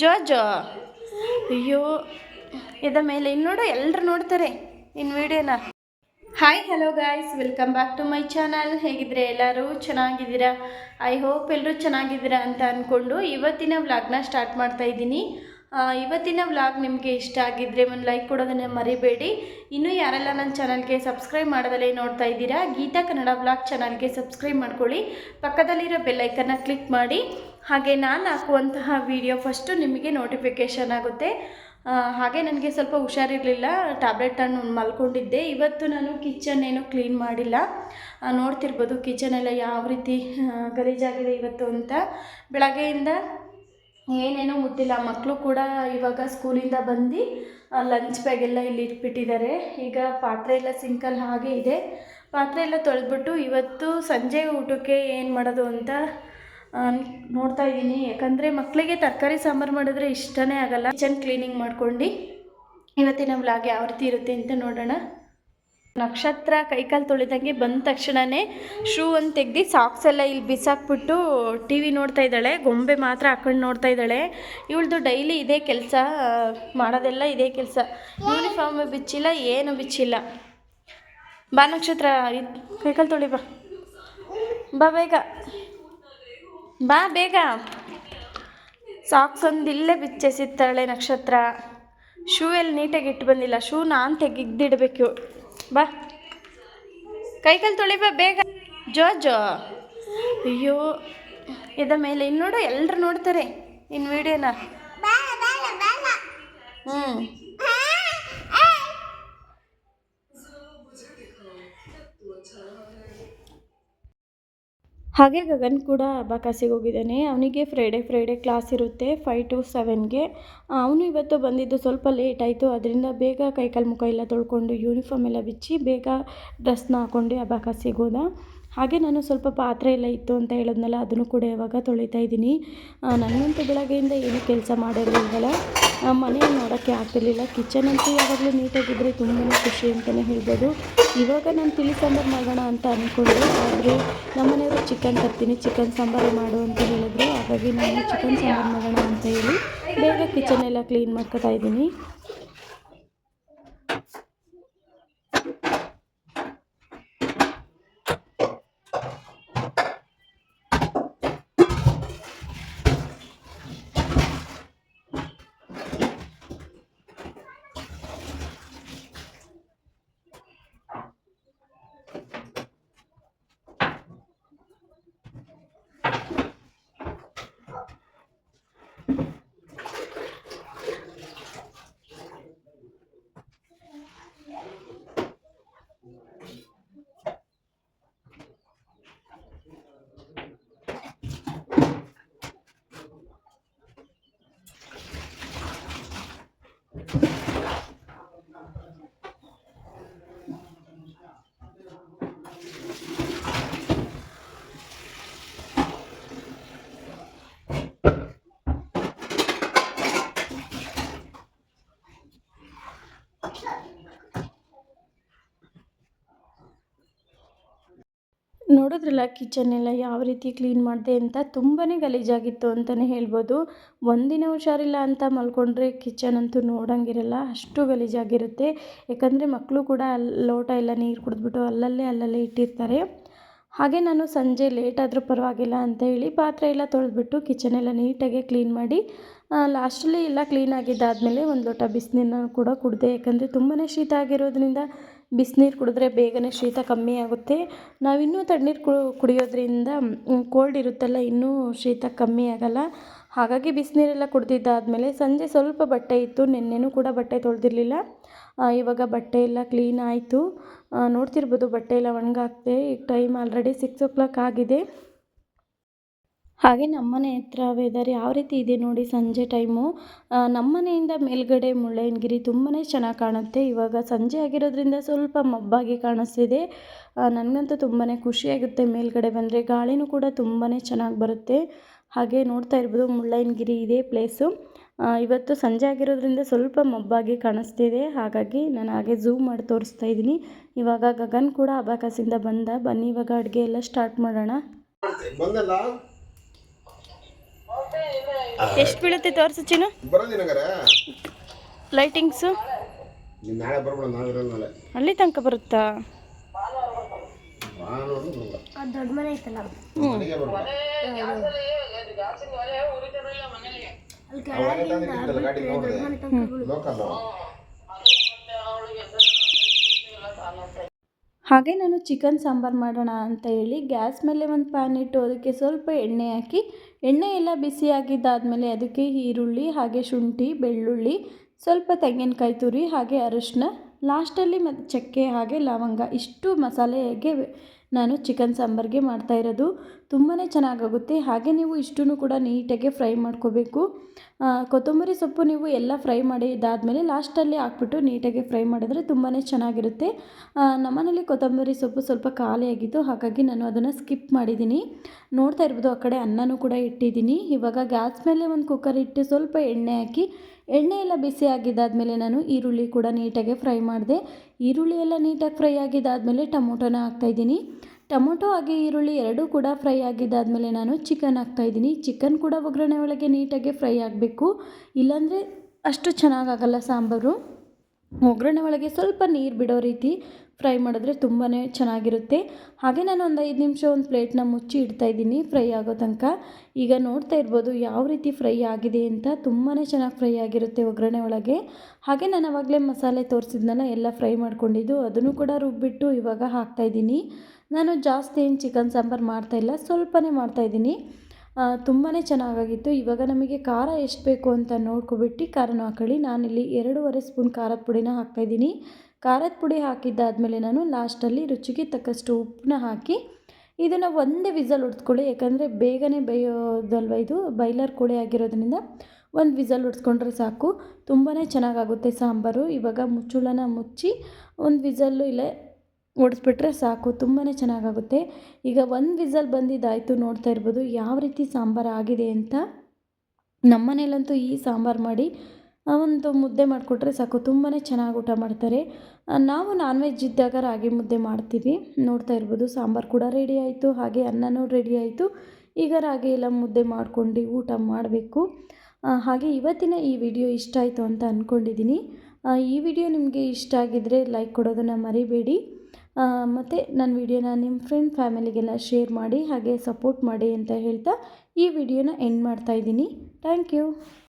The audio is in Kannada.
ಜೋ ಜೋ. ಅಯ್ಯೋ ಇದ ಮೇಲೆ ಇನ್ನು ನೋಡು ಎಲ್ಲರೂ ನೋಡ್ತಾರೆ ಇನ್ ವಿಡಿಯೋನ. Hi hello guys welcome back to my channel ಹೇಗಿದ್ರೆ ಎಲ್ಲರೂ ಚೆನ್ನಾಗಿದ್ದೀರಾ? ಐ ಹೋಪ್ ಎಲ್ಲರೂ ಚೆನ್ನಾಗಿದ್ದೀರಾ ಅಂತ ಅಂದ್ಕೊಂಡು ಇವತ್ತಿನ ವ್ಲಾಗ್ನ ಸ್ಟಾರ್ಟ್ ಮಾಡ್ತಾ ಇದ್ದೀನಿ. ಇವತ್ತಿನ ವ್ಲಾಗ್ ನಿಮಗೆ ಇಷ್ಟ ಆಗಿದ್ದರೆ ಒಂದು ಲೈಕ್ ಕೊಡೋದನ್ನು ಮರಿಬೇಡಿ. ಇನ್ನೂ ಯಾರೆಲ್ಲ ನನ್ನ ಚಾನಲ್ಗೆ ಸಬ್ಸ್ಕ್ರೈಬ್ ಮಾಡೋದಲ್ಲೇ ನೋಡ್ತಾ ಇದ್ದೀರಾ, ಗೀತಾ ಕನ್ನಡ ವ್ಲಾಗ್ ಚಾನಲ್ಗೆ ಸಬ್ಸ್ಕ್ರೈಬ್ ಮಾಡ್ಕೊಳ್ಳಿ. ಪಕ್ಕದಲ್ಲಿರೋ ಬೆಲ್ಲೈಕನ್ನ ಕ್ಲಿಕ್ ಮಾಡಿ. ಹಾಗೆ ನಾನು ಹಾಕುವಂತಹ ವಿಡಿಯೋ ಫಸ್ಟು ನಿಮಗೆ ನೋಟಿಫಿಕೇಷನ್ ಆಗುತ್ತೆ. ಹಾಗೆ ನನಗೆ ಸ್ವಲ್ಪ ಹುಷಾರಿರಲಿಲ್ಲ ಟ್ಯಾಬ್ಲೆಟ್ ಅನ್ನು ಮಲ್ಕೊಂಡಿದ್ದೆ. ಇವತ್ತು ನಾನು ಕಿಚನ್ ಏನೂ ಕ್ಲೀನ್ ಮಾಡಿಲ್ಲ. ನೋಡ್ತಿರ್ಬೋದು ಕಿಚನ್ ಎಲ್ಲ ಯಾವ ರೀತಿ ಗಲೀಜಾಗಿದೆ ಇವತ್ತು ಅಂತ. ಬೆಳಗ್ಗೆಯಿಂದ ಏನೇನೂ ಮುಟ್ಟಿಲ್ಲ. ಮಕ್ಕಳು ಕೂಡ ಇವಾಗ ಸ್ಕೂಲಿಂದ ಬಂದು ಲಂಚ್ ಬ್ಯಾಗೆಲ್ಲ ಇಲ್ಲಿ ಇಟ್ಬಿಟ್ಟಿದ್ದಾರೆ. ಈಗ ಪಾತ್ರೆ ಎಲ್ಲ ಸಿಂಕಲ್ಲಿ ಹಾಗೆ ಇದೆ. ಪಾತ್ರೆ ಎಲ್ಲ ತೊಳೆದ್ಬಿಟ್ಟು ಇವತ್ತು ಸಂಜೆ ಊಟಕ್ಕೆ ಏನು ಮಾಡೋದು ಅಂತ ನೋಡ್ತಾ ಇದ್ದೀನಿ. ಯಾಕಂದರೆ ಮಕ್ಕಳಿಗೆ ತರಕಾರಿ ಸಾಂಬಾರು ಮಾಡಿದ್ರೆ ಇಷ್ಟನೇ ಆಗಲ್ಲ. ಕಿಚನ್ ಕ್ಲೀನಿಂಗ್ ಮಾಡ್ಕೊಂಡು ಇವತ್ತಿನ ವ್ಲಾಗ್ ಯಾವ ರೀತಿ ಇರುತ್ತೆ ಅಂತ ನೋಡೋಣ. ನಕ್ಷತ್ರ ಕೈಕಾಲು ತೊಳಿದಂಗೆ ಬಂದ ತಕ್ಷಣವೇ ಶೂ ಅಂತ ತೆಗ್ದು ಸಾಕ್ಸ್ ಎಲ್ಲ ಇಲ್ಲಿ ಬಿಸಾಕ್ಬಿಟ್ಟು ಟಿ ವಿ ನೋಡ್ತಾ ಇದ್ದಾಳೆ. ಗೊಂಬೆ ಮಾತ್ರ ಹಾಕೊಂಡು ನೋಡ್ತಾ ಇದ್ದಾಳೆ. ಇವಳದು ಡೈಲಿ ಇದೇ ಕೆಲಸ ಮಾಡೋದೆಲ್ಲ ಇದೇ ಕೆಲಸ. ಯೂನಿಫಾರ್ಮ್ ಬಿಚ್ಚಿಲ್ಲ, ಏನು ಬಿಚ್ಚಿಲ್ಲ. ಬಾ ನಕ್ಷತ್ರ ಕೈಕಾಲು ತೊಳಿ ಬಾ. ಬಾ ಬೇಗ. ಬಾ ಬೇಗ. ಸಾಕ್ಸ್ ಒಂದು ಇಲ್ಲೇ ಬಿಚ್ಚೆಸಿತ್ತಾಳೆ ನಕ್ಷತ್ರ. ಶೂ ಎಲ್ಲಿ ನೀಟಾಗಿ ಇಟ್ಟು ಬಂದಿಲ್ಲ. ಶೂ ನಾನು ತೆಗೆದಿಡಬೇಕು. ಬಾ. ಕೈಕಾಲು ತೊಳಿ ಬಾ ಬೇಗ. ಜೋ ಜೋ. ಅಯ್ಯೋ ಇದ ಮೇಲೆ ಇನ್ನು ನೋಡು ಎಲ್ಲರೂ ನೋಡ್ತಾರೆ. ಇನ್ನು ವಿಡಿಯೋನ ಹ್ಞೂ ಹಾಗೆ ಗಗನ್ ಕೂಡ ಅಬಾಕಾಸಿಗೆ ಹೋಗಿದ್ದಾನೆ. ಅವನಿಗೆ ಫ್ರೈಡೇ ಫ್ರೈಡೇ ಕ್ಲಾಸ್ ಇರುತ್ತೆ ಫೈವ್ ಟು ಸೆವೆನ್ಗೆ ಅವನು ಇವತ್ತು ಬಂದಿದ್ದು ಸ್ವಲ್ಪ ಲೇಟ್ ಆಯಿತು. ಅದರಿಂದ ಬೇಗ ಕೈಕಾಲು ಮುಖ ಎಲ್ಲ ತೊಳ್ಕೊಂಡು ಯೂನಿಫಾರ್ಮ್ ಎಲ್ಲ ಬಿಚ್ಚಿ ಬೇಗ ಡ್ರೆಸ್ನ ಹಾಕ್ಕೊಂಡು ಅಬಾಕಾಸಿಗೆ ಹೋದ. ಹಾಗೆ ನಾನು ಸ್ವಲ್ಪ ಪಾತ್ರೆ ಎಲ್ಲ ಇತ್ತು ಅಂತ ಹೇಳಿದ್ನಲ್ಲ, ಅದನ್ನು ಕೂಡ ಇವಾಗ ತೊಳಿತಾ ಇದ್ದೀನಿ. ನನಗಂತೂ ಬೆಳಗ್ಗೆಯಿಂದ ಏನು ಕೆಲಸ ಮಾಡಿರಲಿಲ್ಲ ಮನೆ ನೋಡೋಕ್ಕೆ ಆಗ್ತಿರ್ಲಿಲ್ಲ. ಕಿಚನ್ ಅಂತೂ ಯಾವಾಗಲೂ ನೀಟಾಗಿದ್ದರೆ ತುಂಬಾ ಖುಷಿ ಅಂತಲೇ ಹೇಳ್ಬೋದು. ಇವಾಗ ನಾನು ತಿಳಿ ಸಾಂಬಾರು ಮಾಡೋಣ ಅಂತ ಅಂದ್ಕೊಂಡೆ ಆದರೆ ನಮ್ಮನೆಯವರು ಚಿಕನ್ ತರ್ತೀನಿ ಚಿಕನ್ ಸಾಂಬಾರು ಮಾಡು ಅಂತ ಹೇಳಿದ್ರು. ಹಾಗಾಗಿ ನಾನು ಚಿಕನ್ ಸಾಂಬಾರು ಮಾಡೋಣ ಅಂತ ಹೇಳಿ ಬೇಗ ಕಿಚನ್ ಎಲ್ಲ ಕ್ಲೀನ್ ಮಾಡ್ಕೊತಾ ಇದ್ದೀನಿ. ನೋಡಿದ್ರಲ್ಲ ಕಿಚನ್ ಎಲ್ಲ ಯಾವ ರೀತಿ ಕ್ಲೀನ್ ಮಾಡಿದೆ ಅಂತ ತುಂಬಾ ಗಲೀಜಾಗಿತ್ತು ಅಂತಲೇ ಹೇಳ್ಬೋದು. ಒಂದಿನ ಹುಷಾರಿಲ್ಲ ಅಂತ ಮಲ್ಕೊಂಡ್ರೆ ಕಿಚನ್ ಅಂತೂ ನೋಡೋಂಗಿರಲ್ಲ, ಅಷ್ಟು ಗಲೀಜಾಗಿರುತ್ತೆ. ಯಾಕಂದರೆ ಮಕ್ಕಳು ಕೂಡ ಅಲ್ಲಿ ಲೋಟ ಎಲ್ಲ ನೀರು ಕುಡಿದ್ಬಿಟ್ಟು ಅಲ್ಲಲ್ಲೇ ಅಲ್ಲಲ್ಲೇ ಇಟ್ಟಿರ್ತಾರೆ. ಹಾಗೆ ನಾನು ಸಂಜೆ ಲೇಟ್ ಆದರೂ ಪರವಾಗಿಲ್ಲ ಅಂತ ಹೇಳಿ ಪಾತ್ರೆ ಎಲ್ಲ ತೊಳೆದ್ಬಿಟ್ಟು ಕಿಚನ್ ಎಲ್ಲ ನೀಟಾಗಿ ಕ್ಲೀನ್ ಮಾಡಿ ಲಾಸ್ಟಲ್ಲಿ ಎಲ್ಲ ಕ್ಲೀನ್ ಆಗಿದ್ದಾದಮೇಲೆ ಒಂದು ಲೋಟ ಬಿಸಿನೀರನ್ನ ಕೂಡ ಕುಡಿದೆ. ಯಾಕಂದರೆ ತುಂಬಾ ಶೀತ ಆಗಿರೋದ್ರಿಂದ ಬಿಸಿನೀರು ಕುಡಿದ್ರೆ ಬೇಗನೆ ಶೀತ ಕಮ್ಮಿ ಆಗುತ್ತೆ. ನಾವಿನ್ನೂ ತಣ್ಣೀರು ಕುಡಿಯೋದ್ರಿಂದ ಕೋಲ್ಡ್ ಇರುತ್ತಲ್ಲ, ಇನ್ನೂ ಶೀತ ಕಮ್ಮಿ ಆಗಲ್ಲ. ಹಾಗಾಗಿ ಬಿಸಿನೀರೆಲ್ಲ ಕುಡ್ದಿದ್ದಾದಮೇಲೆ ಸಂಜೆ ಸ್ವಲ್ಪ ಬಟ್ಟೆ ಇತ್ತು, ನಿನ್ನೆನೂ ಕೂಡ ಬಟ್ಟೆ ತೊಳೆದಿರಲಿಲ್ಲ. ಇವಾಗ ಬಟ್ಟೆ ಎಲ್ಲ ಕ್ಲೀನ್ ಆಯಿತು. ನೋಡ್ತಿರ್ಬೋದು ಬಟ್ಟೆ ಎಲ್ಲ ಒಣಗಾಕ್ದೆ ಈಗ time already six o'clock ಆಗಿದೆ. ಹಾಗೆ ನಮ್ಮನೆ ಹತ್ರ ವೆದರ್ ಯಾವ ರೀತಿ ಇದೆ ನೋಡಿ ಸಂಜೆ ಟೈಮು ನಮ್ಮನೆಯಿಂದ ಮೇಲ್ಗಡೆ ಮುಳ್ಳಯ್ಯನಗಿರಿ ತುಂಬಾ ಚೆನ್ನಾಗಿ ಕಾಣುತ್ತೆ. ಇವಾಗ ಸಂಜೆ ಆಗಿರೋದ್ರಿಂದ ಸ್ವಲ್ಪ ಮಬ್ಬಾಗಿ ಕಾಣಿಸ್ತಿದೆ. ನನಗಂತೂ ತುಂಬಾ ಖುಷಿಯಾಗುತ್ತೆ ಮೇಲ್ಗಡೆ ಬಂದರೆ. ಗಾಳಿನೂ ಕೂಡ ತುಂಬಾ ಚೆನ್ನಾಗಿ ಬರುತ್ತೆ. ಹಾಗೆ ನೋಡ್ತಾ ಇರ್ಬೋದು ಮುಳ್ಳಯ್ಯನಗಿರಿ ಇದೇ ಪ್ಲೇಸು ಇವತ್ತು ಸಂಜೆ ಆಗಿರೋದ್ರಿಂದ ಸ್ವಲ್ಪ ಮಬ್ಬಾಗಿ ಕಾಣಿಸ್ತಿದೆ ಹಾಗಾಗಿ ನಾನು ಹಾಗೆ ಝೂಮ್ ಮಾಡಿ ತೋರಿಸ್ತಾ ಇದ್ದೀನಿ. ಇವಾಗ ಗಗನ್ ಕೂಡ ಅಬಾಕಸಿಂದ ಬಂದ. ಬನ್ನಿ ಇವಾಗ ಅಡುಗೆ ಎಲ್ಲ ಸ್ಟಾರ್ಟ್ ಮಾಡೋಣ. ಎಷ್ಟು ಬೀಳುತ್ತೆ ತೋರಿಸು ಚಿನ್ನು ಲೈಟಿಂಗ್ಸು ಅಲ್ಲಿ ತನಕ ಬರುತ್ತಾ? ದೊಡ್ಡ ಮನೆ ಐತಲ್ಲ. ಹಾಗೆ ನಾನು ಚಿಕನ್ ಸಾಂಬಾರು ಮಾಡೋಣ ಅಂತ ಹೇಳಿ ಗ್ಯಾಸ್ ಮೇಲೆ ಒಂದು ಪ್ಯಾನ್ ಇಟ್ಟು ಅದಕ್ಕೆ ಸ್ವಲ್ಪ ಎಣ್ಣೆ ಹಾಕಿ ಎಣ್ಣೆ ಎಲ್ಲ ಬಿಸಿ ಆಗಿದ್ದಾದಮೇಲೆ ಅದಕ್ಕೆ ಈರುಳ್ಳಿ ಹಾಗೆ ಶುಂಠಿ ಬೆಳ್ಳುಳ್ಳಿ ಸ್ವಲ್ಪ ತೆಂಗಿನಕಾಯಿ ತುರಿ ಹಾಗೆ ಅರಿಶಿನ ಲಾಸ್ಟಲ್ಲಿ ಮತ್ತು ಚಕ್ಕೆ ಹಾಗೆ ಲವಂಗ ಇಷ್ಟು ಮಸಾಲೆಗೆ ನಾನು ಚಿಕನ್ ಸಾಂಬಾರಿಗೆ ಮಾಡ್ತಾ ಇರೋದು. ತುಂಬಾ ಚೆನ್ನಾಗಾಗುತ್ತೆ. ಹಾಗೆ ನೀವು ಇಷ್ಟೂ ಕೂಡ ನೀಟಾಗಿ ಫ್ರೈ ಮಾಡ್ಕೋಬೇಕು. ಕೊತ್ತಂಬರಿ ಸೊಪ್ಪು ನೀವು ಎಲ್ಲ ಫ್ರೈ ಮಾಡಿ ಇದಾದಮೇಲೆ ಲಾಸ್ಟಲ್ಲಿ ಹಾಕ್ಬಿಟ್ಟು ನೀಟಾಗಿ ಫ್ರೈ ಮಾಡಿದ್ರೆ ತುಂಬಾ ಚೆನ್ನಾಗಿರುತ್ತೆ. ನಮ್ಮನೇಲಿ ಕೊತ್ತಂಬರಿ ಸೊಪ್ಪು ಸ್ವಲ್ಪ ಖಾಲಿಯಾಗಿತ್ತು ಹಾಗಾಗಿ ನಾನು ಅದನ್ನು ಸ್ಕಿಪ್ ಮಾಡಿದ್ದೀನಿ. ನೋಡ್ತಾ ಇರ್ಬೋದು, ಆ ಕಡೆ ಅನ್ನನೂ ಕೂಡ ಇಟ್ಟಿದ್ದೀನಿ. ಇವಾಗ ಗ್ಯಾಸ್ ಮೇಲೆ ಒಂದು ಕುಕ್ಕರ್ ಇಟ್ಟು ಸ್ವಲ್ಪ ಎಣ್ಣೆ ಹಾಕಿ ಎಣ್ಣೆ ಎಲ್ಲ ಬಿಸಿ ಆಗಿದ್ದಾದಮೇಲೆ ನಾನು ಈರುಳ್ಳಿ ಕೂಡ ನೀಟಾಗಿ ಫ್ರೈ ಮಾಡಿದೆ. ಈರುಳ್ಳಿ ಎಲ್ಲ ನೀಟಾಗಿ ಫ್ರೈ ಆಗಿದ್ದಾದಮೇಲೆ ಟೊಮೊಟೊನ ಹಾಕ್ತಾಯಿದ್ದೀನಿ ಟೊಮೊಟೊ ಹಾಗೆ ಈರುಳ್ಳಿ ಎರಡೂ ಕೂಡ ಫ್ರೈ ಆಗಿದ್ದಾದಮೇಲೆ ನಾನು ಚಿಕನ್ ಹಾಕ್ತಾಯಿದ್ದೀನಿ ಚಿಕನ್ ಕೂಡ ಒಗ್ಗರಣೆ ಒಳಗೆ ನೀಟಾಗಿ ಫ್ರೈ ಆಗಬೇಕು. ಇಲ್ಲಾಂದರೆ ಅಷ್ಟು ಚೆನ್ನಾಗಾಗಲ್ಲ ಸಾಂಬಾರು. ಒಗ್ಗರಣೆ ಒಳಗೆ ಸ್ವಲ್ಪ ನೀರು ಬಿಡೋ ರೀತಿ ಫ್ರೈ ಮಾಡಿದ್ರೆ ತುಂಬಾ ಚೆನ್ನಾಗಿರುತ್ತೆ. ಹಾಗೆ ನಾನು ಒಂದು ಐದು ನಿಮಿಷ ಒಂದು ಪ್ಲೇಟ್ನ ಮುಚ್ಚಿ ಇಡ್ತಾ ಇದ್ದೀನಿ ಫ್ರೈ ಆಗೋ ತನಕ. ಈಗ ನೋಡ್ತಾ ಇರ್ಬೋದು ಯಾವ ರೀತಿ ಫ್ರೈ ಆಗಿದೆ ಅಂತ ತುಂಬಾ ಚೆನ್ನಾಗಿ ಫ್ರೈ ಆಗಿರುತ್ತೆ ಒಗ್ಗರಣೆ ಒಳಗೆ. ಹಾಗೆ ನಾನು ಆವಾಗಲೇ ಮಸಾಲೆ ತೋರಿಸಿದ್ನಲ್ಲ, ಎಲ್ಲ ಫ್ರೈ ಮಾಡ್ಕೊಂಡಿದ್ದು, ಅದನ್ನು ಕೂಡ ರುಬ್ಬಿಟ್ಟು ಇವಾಗ ಹಾಕ್ತಾಯಿದ್ದೀನಿ ನಾನು ಜಾಸ್ತಿ ಏನು ಚಿಕನ್ ಸಾಂಬಾರು ಮಾಡ್ತಾಯಿಲ್ಲ ಸ್ವಲ್ಪನೇ ಮಾಡ್ತಾಯಿದ್ದೀನಿ ತುಂಬಾ ಚೆನ್ನಾಗಾಗಿತ್ತು. ಇವಾಗ ನಮಗೆ ಖಾರ ಎಷ್ಟು ಬೇಕು ಅಂತ ನೋಡ್ಕೊಬಿಟ್ಟು ಖಾರನ ಹಾಕೊಳ್ಳಿ. ನಾನಿಲ್ಲಿ ಎರಡೂವರೆ ಸ್ಪೂನ್ ಖಾರದ ಪುಡಿನ ಹಾಕ್ತಾಯಿದ್ದೀನಿ. ಖಾರದ ಪುಡಿ ಹಾಕಿದ್ದಾದಮೇಲೆ ನಾನು ಲಾಸ್ಟಲ್ಲಿ ರುಚಿಗೆ ತಕ್ಕಷ್ಟು ಉಪ್ಪನ್ನ ಹಾಕಿ ಇದನ್ನು ಒಂದೇ ವಿಸಲ್ ಹೊಡೆದ್ಕೊಳ್ಳಿ ಯಾಕಂದರೆ ಬೇಗನೆ ಬೇಯೋದಲ್ವ ಇದು? ಬೈಲರ್ ಕೋಳಿ ಆಗಿರೋದ್ರಿಂದ ಒಂದು ವಿಸಲ್ ಹೊಡ್ಸ್ಕೊಂಡ್ರೆ ಸಾಕು. ತುಂಬಾ ಚೆನ್ನಾಗಾಗುತ್ತೆ ಸಾಂಬಾರು. ಇವಾಗ ಮುಚ್ಚುಳನ ಮುಚ್ಚಿ ಒಂದು ವಿಸಲ್ಲು ಇಲ್ಲೇ ಓಡಿಸ್ಬಿಟ್ರೆ ಸಾಕು ತುಂಬಾ ಚೆನ್ನಾಗಾಗುತ್ತೆ. ಈಗ ಒಂದು ವಿಸಲ್ ಬಂದಿದ್ದಾಯಿತು ನೋಡ್ತಾ ಇರ್ಬೋದು, ಯಾವ ರೀತಿ ಸಾಂಬಾರು ಆಗಿದೆ ಅಂತ ನಮ್ಮನೇಲಂತೂ ಈ ಸಾಂಬಾರು ಮಾಡಿ ಒಂದು ಮುದ್ದೆ ಮಾಡಿಕೊಟ್ರೆ ಸಾಕು ತುಂಬಾ ಚೆನ್ನಾಗಿ ಊಟ ಮಾಡ್ತಾರೆ. ನಾವು ನಾನ್ ವೆಜ್ ಇದ್ದಾಗ ರಾಗಿ ಮುದ್ದೆ ಮಾಡ್ತೀವಿ, ನೋಡ್ತಾ ಇರ್ಬೋದು, ಸಾಂಬಾರು ಕೂಡ ರೆಡಿ ಆಯಿತು, ಹಾಗೆ ಅನ್ನನೂ ರೆಡಿ ಆಯಿತು. ಈಗ ರಾಗಿ ಎಲ್ಲ ಮುದ್ದೆ ಮಾಡ್ಕೊಂಡು ಊಟ ಮಾಡಬೇಕು. ಹಾಗೆ ಇವತ್ತಿನ ಈ ವಿಡಿಯೋ ಇಷ್ಟ ಆಯಿತು ಅಂತ ಅಂದ್ಕೊಂಡಿದ್ದೀನಿ ಈ ವಿಡಿಯೋ ನಿಮಗೆ ಇಷ್ಟ ಆಗಿದ್ದರೆ ಲೈಕ್ ಕೊಡೋದನ್ನು ಮರಿಬೇಡಿ. ಮತ್ತು ನನ್ನ ವಿಡಿಯೋನ ನಿಮ್ಮ ಫ್ರೆಂಡ್ ಫ್ಯಾಮಿಲಿಗೆಲ್ಲ ಶೇರ್ ಮಾಡಿ, ಹಾಗೆ ಸಪೋರ್ಟ್ ಮಾಡಿ ಅಂತ ಹೇಳ್ತಾ ಈ ವಿಡಿಯೋನ ಎಂಡ್ ಮಾಡ್ತಾಯಿದ್ದೀನಿ ಥ್ಯಾಂಕ್ ಯು